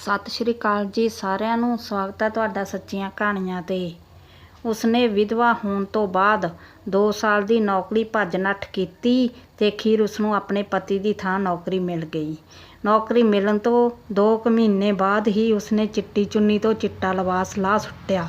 ਸਤਿ ਸ਼੍ਰੀ ਅਕਾਲ ਜੀ ਸਾਰਿਆਂ ਨੂੰ, ਸਵਾਗਤ ਹੈ ਤੁਹਾਡਾ ਸੱਚੀਆਂ ਕਹਾਣੀਆਂ ਤੇ। ਉਸਨੇ ਵਿਧਵਾ ਹੋਣ ਤੋਂ ਬਾਅਦ 2 ਸਾਲ ਦੀ ਨੌਕਰੀ ਭੱਜ ਨੱਠ ਕੀਤੀ ਤੇ ਅਖੀਰ ਉਸਨੂੰ ਆਪਣੇ ਪਤੀ ਦੀ ਥਾਂ ਨੌਕਰੀ ਮਿਲ ਗਈ। ਨੌਕਰੀ ਮਿਲਣ ਤੋਂ 2 ਕੁ ਮਹੀਨੇ ਬਾਅਦ ਹੀ ਉਸਨੇ ਚਿੱਟੀ ਚੁੰਨੀ ਤੋਂ ਚਿੱਟਾ ਲਿਬਾਸ ਲਾ ਸੁੱਟਿਆ।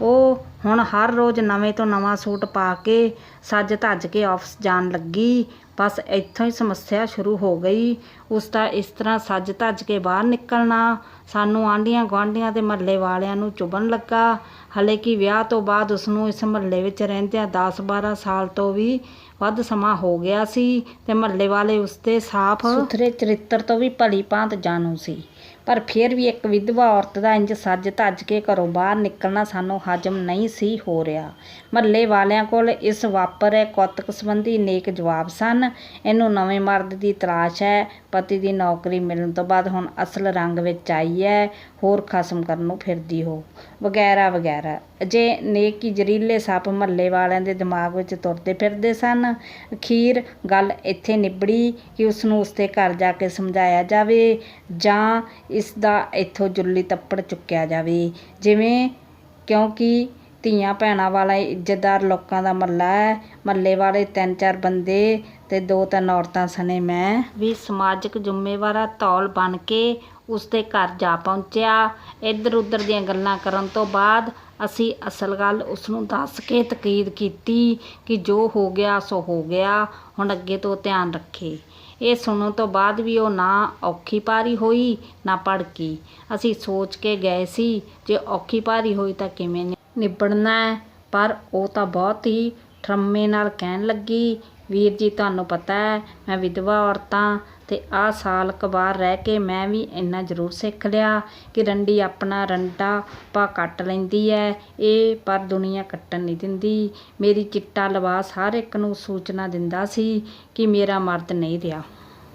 ਉਹ ਹੁਣ ਹਰ ਰੋਜ਼ ਨਵੇਂ ਤੋਂ ਨਵਾਂ ਸੂਟ ਪਾ ਕੇ ਸੱਜ ਧੱਜ ਕੇ ਆਫਿਸ ਜਾਣ ਲੱਗੀ। ਬਸ ਇੱਥੋਂ ਹੀ ਸਮੱਸਿਆ ਸ਼ੁਰੂ ਹੋ ਗਈ। ਉਸ ਦਾ ਇਸ ਤਰ੍ਹਾਂ ਸੱਜ ਧੱਜ ਕੇ ਬਾਹਰ ਨਿਕਲਣਾ ਸਾਨੂੰ ਆਂਢੀਆਂ ਗੁਆਂਢੀਆਂ ਤੇ ਮਹੱਲੇ ਵਾਲਿਆਂ ਨੂੰ ਚੁਭਣ ਲੱਗਾ। ਹਲੇ ਕਿ ਵਿਆਹ ਤੋਂ ਬਾਅਦ ਉਸ ਨੂੰ ਇਸ ਮਹੱਲੇ ਵਿੱਚ ਰਹਿੰਦਿਆਂ 10-12 ਸਾਲ ਤੋਂ ਵੀ ਵੱਧ ਸਮਾਂ ਹੋ ਗਿਆ ਸੀ ਤੇ ਮਹੱਲੇ ਵਾਲੇ ਉਸ ਦੇ ਸਾਫ਼ ਸੁਥਰੇ ਚਰਿੱਤਰ ਤੋਂ ਵੀ ਭਲੀ ਭਾਂਤ ਜਾਣੂ ਸੀ। ਪਰ ਫਿਰ ਵੀ ਇੱਕ ਵਿਧਵਾ ਔਰਤ ਦਾ ਇੰਜ ਸੱਜ ਧੱਜ ਕੇ ਘਰੋਂ ਬਾਹਰ ਨਿਕਲਣਾ ਸਾਨੂੰ ਹਜਮ ਨਹੀਂ ਸੀ ਹੋ ਰਿਹਾ। ਮਹੱਲੇ ਵਾਲਿਆਂ ਕੋਲ ਇਸ ਵਾਪਰੇ ਕੌਤਕ ਸੰਬੰਧੀ ਨੇਕ ਜਵਾਬ ਸਨ। ਇਹਨੂੰ ਨਵੇਂ ਮਰਦ ਦੀ ਤਲਾਸ਼ ਹੈ। ਪਤੀ ਦੀ ਨੌਕਰੀ ਮਿਲਣ ਤੋਂ ਬਾਅਦ ਹੁਣ ਅਸਲ ਰੰਗ ਵਿੱਚ ਆਈ ਹੈ। ਹੋਰ ਖਸਮ ਕਰਨ ਨੂੰ ਫਿਰਦੀ ਹੋ। ਵਗੈਰਾ ਵਗੈਰਾ। ਅਜੇ ਹੀ ਜ਼ਰੀਲੇ ਸੱਪ ਮਹੱਲੇ ਵਾਲਿਆਂ ਦੇ ਦਿਮਾਗ ਵਿੱਚ ਤੁਰਦੇ ਫਿਰਦੇ ਸਨ। ਅਖੀਰ ਗੱਲ ਇੱਥੇ ਨਿਬੜੀ ਕਿ ਉਸ ਨੂੰ ਉਸਦੇ ਘਰ ਜਾ ਕੇ ਸਮਝਾਇਆ ਜਾਵੇ ਜਾਂ ਇਸ ਦਾ ਇੱਥੋਂ ਜੁੱਲੀ ਤੱਪੜ ਚੁੱਕਿਆ ਜਾਵੇ। ਜਿਵੇਂ ਕਿਉਂਕਿ ਧੀਆਂ ਭੈਣਾਂ ਵਾਲਾ ਇੱਜ਼ਤਦਾਰ ਲੋਕਾਂ ਦਾ ਮਹੱਲਾ ਹੈ। ਮਹੱਲੇ ਵਾਲੇ ਤਿੰਨ ਚਾਰ ਬੰਦੇ ਤੇ ਦੋ ਤਿੰਨ ਔਰਤਾਂ ਸਣੇ ਮੈਂ। ਵੀ ਸਮਾਜਿਕ ਜ਼ਿੰਮੇਵਾਰਾ ਤੌਲ ਬਣ ਕੇ ਉਸ ਦੇ ਘਰ ਜਾ ਪਹੁੰਚਿਆ। ਇੱਧਰ ਉੱਧਰ ਦੀਆਂ ਗੱਲਾਂ ਕਰਨ ਤੋਂ ਬਾਅਦ ਅਸੀਂ ਅਸਲ ਗੱਲ ਉਸ ਨੂੰ ਦੱਸ ਕੇ ਤਕੀਦ ਕੀਤੀ ਕਿ ਜੋ ਹੋ ਗਿਆ ਸੋ ਹੋ ਗਿਆ, ਹੁਣ ਅੱਗੇ ਤੋਂ ਧਿਆਨ ਰੱਖੇ। ਇਹ ਸੁਣਨ ਤੋਂ ਬਾਅਦ ਵੀ ਉਹ ਨਾ ਔਖੀ ਪਾਰੀ ਹੋਈ, ਨਾ ਭੜਕੀ। ਅਸੀਂ ਸੋਚ ਕੇ ਗਏ ਸੀ ਜੇ ਔਖੀ ਪਾਰੀ ਹੋਈ ਤਾਂ ਕਿਵੇਂ ਨਿ- ਨਿਬੜਨਾ ਪਰ ਉਹ ਤਾਂ ਬਹੁਤ ਹੀ ਠਰਮੇ ਨਾਲ ਕਹਿਣ ਲੱਗੀ ਵੀਰ ਜੀ, ਤੁਹਾਨੂੰ ਪਤਾ ਹੈ, ਮੈਂ ਵਿਧਵਾ ਔਰਤਾਂ ਤੇ ਆਹ ਸਾਲ ਕੁ ਬਾਹਰ ਰਹਿ ਕੇ ਮੈਂ ਵੀ ਇੰਨਾ ਜ਼ਰੂਰ ਸਿੱਖ ਲਿਆ ਕਿ ਰੰਡੀ ਆਪਣਾ ਰੰਡਾ ਪਾ ਕੱਟ ਲੈਂਦੀ ਹੈ ਇਹ ਪਰ ਦੁਨੀਆ ਕੱਟਣ ਨਹੀਂ ਦਿੰਦੀ। ਮੇਰੀ ਚਿੱਟਾ ਲਿਬਾਸ ਹਰ ਇੱਕ ਨੂੰ ਸੂਚਨਾ ਦਿੰਦਾ ਸੀ ਕਿ ਮੇਰਾ ਮਰਦ ਨਹੀਂ ਰਿਹਾ।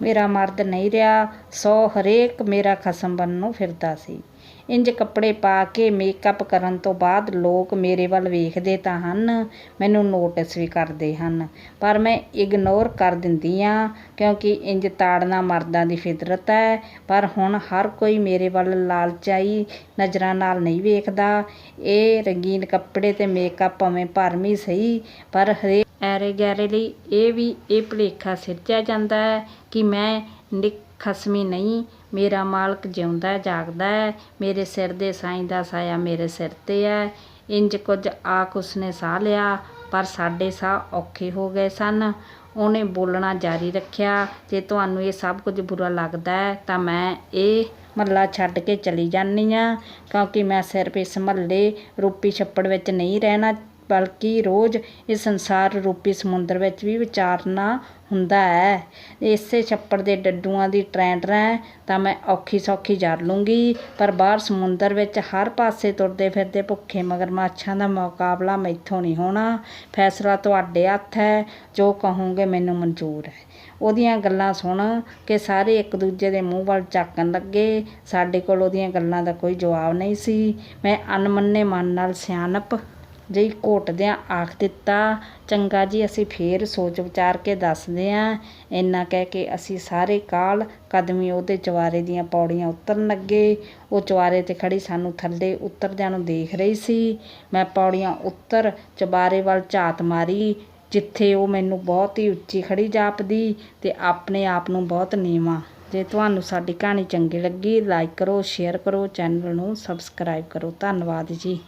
ਮੇਰਾ ਮਰਦ ਨਹੀਂ ਰਿਹਾ, ਸੋ ਹਰੇਕ ਮੇਰਾ ਖਸਮ ਬਣਨ ਨੂੰ ਫਿਰਦਾ ਸੀ। ਇੰਝ ਕੱਪੜੇ ਪਾ ਕੇ ਮੇਕਅਪ ਕਰਨ ਤੋਂ ਬਾਅਦ ਲੋਕ ਮੇਰੇ ਵੱਲ ਵੇਖਦੇ ਤਾਂ ਹਨ, ਮੈਨੂੰ ਨੋਟਿਸ ਵੀ ਕਰਦੇ ਹਨ। ਪਰ ਮੈਂ ਇਗਨੋਰ ਕਰ ਦਿੰਦੀ ਹਾਂ, ਕਿਉਂਕਿ ਇੰਝ ਤਾੜਨਾ ਮਰਦਾਂ ਦੀ ਫਿਤਰਤ ਹੈ। ਪਰ ਹੁਣ ਹਰ ਕੋਈ ਮੇਰੇ ਵੱਲ ਲਾਲਚਾਈ ਨਜ਼ਰਾਂ ਨਾਲ ਨਹੀਂ ਵੇਖਦਾ। ਇਹ ਰੰਗੀਨ ਕੱਪੜੇ ਤੇ ਮੇਕਅਪ ਭਾਵੇਂ ਭਰਮੀ ਸਹੀ, ਪਰ ਹਰੇ ਐਰੇ ਗੈਰੇ ਲਈ ਇਹ ਵੀ ਇਹ ਭੁਲੇਖਾ ਸਿਰਜਿਆ ਜਾਂਦਾ ਹੈ ਕਿ ਮੈਂ ਨਿਕ ਖਸਮੀ ਨਹੀਂ, ਮੇਰਾ ਮਾਲਕ ਜਿਉਂਦਾ ਜਾਗਦਾ ਹੈ, ਮੇਰੇ ਸਿਰ ਦੇ ਸਾਈਂ ਦਾ ਸਾਇਆ ਮੇਰੇ ਸਿਰ ਤੇ ਹੈ। ਇੰਜ ਕੁਝ ਆਖ ਉਸਨੇ ਸਾਹ ਲਿਆ, ਪਰ ਸਾਡੇ ਸਾਹ ਔਖੇ ਹੋ ਗਏ ਸਨ। ਉਹਨੇ ਬੋਲਣਾ ਜਾਰੀ ਰੱਖਿਆ, ਜੇ ਤੁਹਾਨੂੰ ਇਹ ਸਭ ਕੁਝ ਬੁਰਾ ਲੱਗਦਾ ਹੈ, ਤਾਂ ਮੈਂ ਇਹ ਮਹੱਲਾ ਛੱਡ ਕੇ ਚਲੀ ਜਾਂਦੀ ਹਾਂ, ਕਿਉਂਕਿ ਮੈਂ ਸਿਰਫ ਇਸ ਮਹੱਲੇ ਰੂਪੀ ਛੱਪੜ ਵਿੱਚ ਨਹੀਂ ਰਹਿਣਾ ਬਲਕਿ ਰੋਜ਼ ਇਸ ਸੰਸਾਰ ਰੂਪੀ ਸਮੁੰਦਰ ਵਿੱਚ ਵੀ ਵਿਚਾਰਨਾ ਹੁੰਦਾ ਹੈ। ਇਸੇ ਛੱਪੜ ਦੇ ਡੱਡੂਆਂ ਦੀ ਟਰੈਂ ਟਰੈਂ ਤਾਂ ਮੈਂ ਔਖੀ ਸੌਖੀ ਜਰ ਲੂੰਗੀ। ਪਰ ਬਾਹਰ ਸਮੁੰਦਰ ਵਿੱਚ ਹਰ ਪਾਸੇ ਤੁਰਦੇ ਫਿਰਦੇ ਭੁੱਖੇ ਮਗਰਮੱਛਾਂ ਦਾ ਮੁਕਾਬਲਾ ਮੈਥੋਂ ਨਹੀਂ ਹੋਣਾ। ਫੈਸਲਾ ਤੁਹਾਡੇ ਹੱਥ ਹੈ। ਜੋ ਕਹੋਗੇ ਮੈਨੂੰ ਮਨਜ਼ੂਰ ਹੈ। ਉਹਦੀਆਂ ਗੱਲਾਂ ਸੁਣ ਕੇ ਸਾਰੇ ਇੱਕ ਦੂਜੇ ਦੇ ਮੂੰਹ ਵੱਲ ਝਾਕਣ ਲੱਗੇ। ਸਾਡੇ ਕੋਲ ਉਹਦੀਆਂ ਗੱਲਾਂ ਦਾ ਕੋਈ ਜਵਾਬ ਨਹੀਂ ਸੀ। ਮੈਂ ਅਨਮੰਨੇ ਮਨ ਨਾਲ ਸਿਆਣਪ ਜਿਹੀ ਘੋਟਦਿਆਂ ਆਖ ਦਿੱਤਾ, ਚੰਗਾ ਜੀ, ਅਸੀਂ ਫੇਰ ਸੋਚ ਵਿਚਾਰ ਕੇ ਦੱਸਦੇ ਆਂ। ਇੰਨਾ ਕਹਿ ਕੇ ਅਸੀਂ ਸਾਰੇ ਕਾਲ ਕਦਮੀ ਉਹਦੇ ਚਵਾਰੇ ਦੀਆਂ ਪੌੜੀਆਂ ਉਤਰਨ ਲੱਗੇ। ਉਹ ਚਵਾਰੇ ਤੇ ਖੜੀ ਸਾਨੂੰ ਥੱਲੇ ਉਤਰਦਿਆਂ ਨੂੰ ਦੇਖ ਰਹੀ ਸੀ। ਮੈਂ ਪੌੜੀਆਂ ਉੱਤਰ ਚਬਾਰੇ ਵੱਲ ਝਾਤ ਮਾਰੀ, ਜਿੱਥੇ ਉਹ ਮੈਨੂੰ ਬਹੁਤ ਹੀ ਉੱਚੀ ਖੜੀ ਜਾਪਦੀ ਤੇ ਆਪਣੇ ਆਪ ਨੂੰ ਬਹੁਤ ਨੀਵਾਂ। ਜੇ ਤੁਹਾਨੂੰ ਸਾਡੀ ਕਹਾਣੀ ਚੰਗੀ ਲੱਗੀ ਲਾਈਕ ਕਰੋ ਸ਼ੇਅਰ ਕਰੋ ਚੈਨਲ ਨੂੰ ਸਬਸਕ੍ਰਾਈਬ ਕਰੋ। ਧੰਨਵਾਦ ਜੀ।